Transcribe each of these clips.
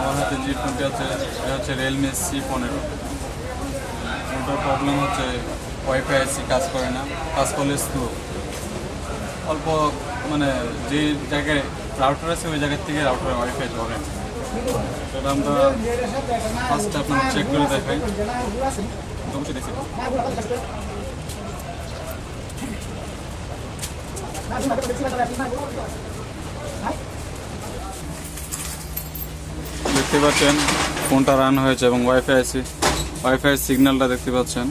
আমার হাতে জি টোয়েন্টি আছে, এটা হচ্ছে রিয়েলমি সি পনেরো। ওটার প্রবলেম হচ্ছে ওয়াইফাই আইসি কাজ করে না, কাজ করলে স্লো অল্প মানে যে জায়গায় রাউটার আছে, ওই জায়গার থেকে রাউটারে ওয়াইফাই ধরে। সেটা আমরা ফার্স্টে আপনার চেক করে দেখাই। অবশ্যই দেখছি। দেখতে পাচ্ছেন, ফোনটা রান হয়েছে এবং ওয়াইফাই আইসি ওয়াইফাই সিগন্যালটা দেখতে পাচ্ছেন।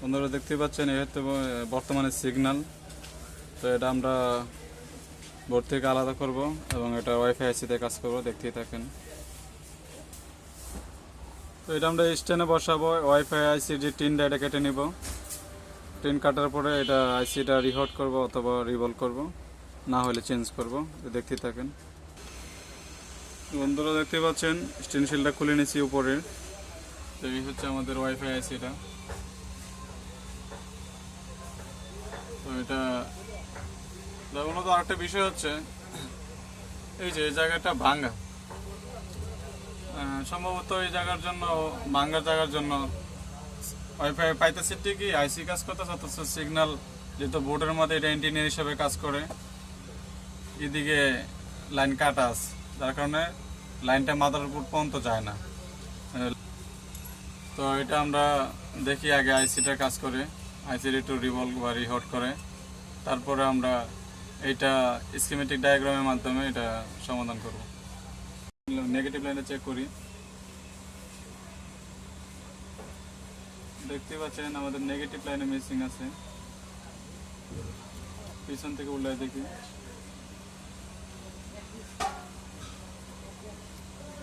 বন্ধুরা, দেখতে পাচ্ছেন, এই হচ্ছে বর্তমানে সিগন্যাল তো এটা আমরা বোর্ড থেকে আলাদা করব এবং এটা ওয়াইফাই আইসিতে কাজ করব, দেখতেই থাকেন। তো এটা আমরা স্ট্যান্ডে বসাবো ওয়াইফাই আইসির যে টিনটা এটা কেটে নিব। টিন কাটার পরে এটা আইসিটা রিহট করব অথবা রিভলভ করব, না হলে চেঞ্জ করব, দেখতেই থাকেন। বন্ধুরা দেখতে পাচ্ছেন স্টেন শিলটা খুলে নিয়েছি উপরের। তো এই হচ্ছে আমাদের ওয়াইফাই আইসিটা তো এটা মূলত আরেকটা বিষয় হচ্ছে, এই যে এই জায়গাটা ভাঙ্গা। সম্ভবত এই জায়গার জন্য, ভাঙ্গার জায়গার জন্য ওয়াইফাই পাইতেছে ঠিকই আইসি কাজ করতেছে, অথচ সিগন্যাল যেহেতু বোর্ডের মধ্যে এটা ইঞ্জিনিয়ার হিসাবে কাজ করে, এদিকে লাইন কাটা আছে। যার কারণে লাইনটা মাথার উপর পর্যন্ত যায় না। তো এটা আমরা দেখি আগে আইসিটা কাজ করে। আইসির একটু রিভলভ বা রিহট করে। তারপরে আমরা এইটা স্কিমেটিক ডায়াগ্রামের মাধ্যমে এটা সমাধান করব। নেগেটিভ লাইনে চেক করি। দেখতে পাচ্ছেন আমাদের নেগেটিভ লাইনে মিসিং আছে। পিছন থেকে উল্লায় দেখি।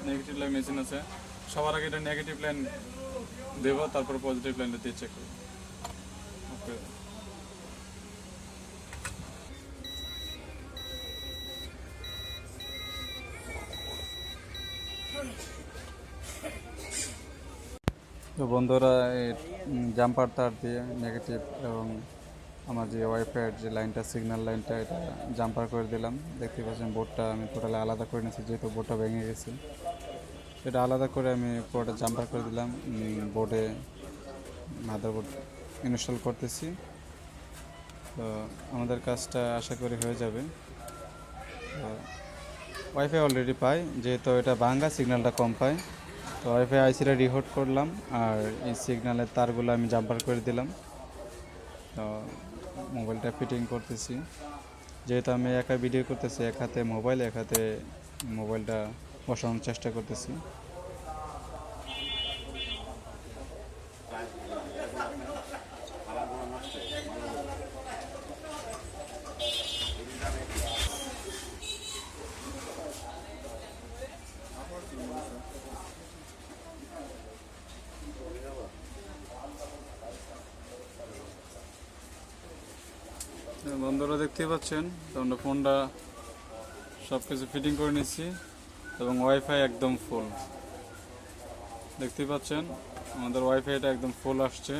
নেগেটিভ লাইন মেশিন আছে। সবার আগে এটা নেগেটিভ লাইন দেব, তারপর পজিটিভ লাইনটা দিয়ে চেক করব। ওকে তো বন্ধুরা, এই জাম্পার তার দিয়ে নেগেটিভ এবং আমার যে ওয়াইফাইয়ের যে লাইনটা সিগন্যাল লাইনটা এটা জাম্পার করে দিলাম। দেখতে পাচ্ছেন বোর্ডটা আমি টোটালি আলাদা করে নিয়েছি, যেহেতু বোর্ডটা ভেঙে গেছে। এটা আলাদা করে আমি পুরোটা জাম্পার করে দিলাম। বোর্ডে মাদারবোর্ড ইনস্টল করতেছি। তো আমাদের কাজটা আশা করি হয়ে যাবে। ওয়াইফাই অলরেডি পাই, যেহেতু এটা ভাঙ্গা সিগন্যালটা কম পায়। তো ওয়াইফাই আইসিটা রিহোট করলাম, আর এই সিগন্যালের তারগুলো আমি জাম্পার করে দিলাম। তো মোবাইলটা ফিটিং করতেছি। যেহেতু আমি একা ভিডিও করতেছি, এক হাতে মোবাইল এক হাতে মোবাইলটা বসানোর চেষ্টা করতেছি। বন্ধুরা দেখতেই পাচ্ছেন আমরা ফোনটা সব কিছু ফিটিং করে নিচ্ছি। এবং ওয়াইফাই একদম ফুল দেখতেই পাচ্ছেন, আমাদের ওয়াইফাইটা একদম ফুল আসছে।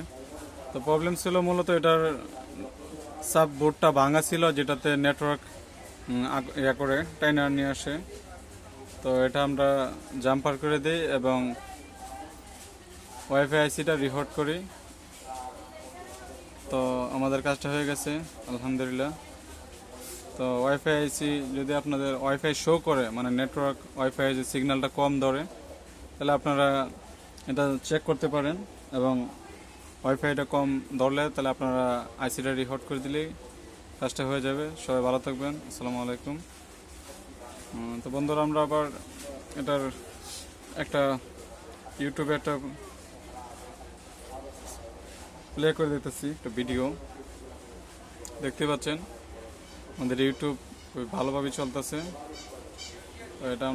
তো প্রবলেম ছিল মূলত এটার সাব বোর্ডটা ভাঙা ছিল, যেটাতে নেটওয়ার্ক ইয়া করে টাইনার নিয়ে আসে। তো এটা আমরা জাম্পার করে দিই এবং ওয়াইফাই আইসিটা রিহট করি। তো আমাদের কাজটা হয়ে গেছে, আলহামদুলিল্লাহ। তো ওয়াইফাই আইসি যদি আপনাদের ওয়াইফাই শো করে মানে নেটওয়ার্ক ওয়াইফাই যে সিগন্যালটা কম ধরে, তাহলে আপনারা এটা চেক করতে পারেন এবং ওয়াইফাইটা কম ধরলে তাহলে আপনারা আইসিটা রিহট করে দিলেই কাজটা হয়ে যাবে। সবাই ভালো থাকবেন। আসসালামু আলাইকুম। তো বন্ধুরা, আমরা আবার এটার একটা ইউটিউবে একটা প্লে করে দিতেছি, একটা ভিডিও দেখতে পাচ্ছেন? আমাদের ইউটিউব ভালোভাবে চলতেছে। তো এটা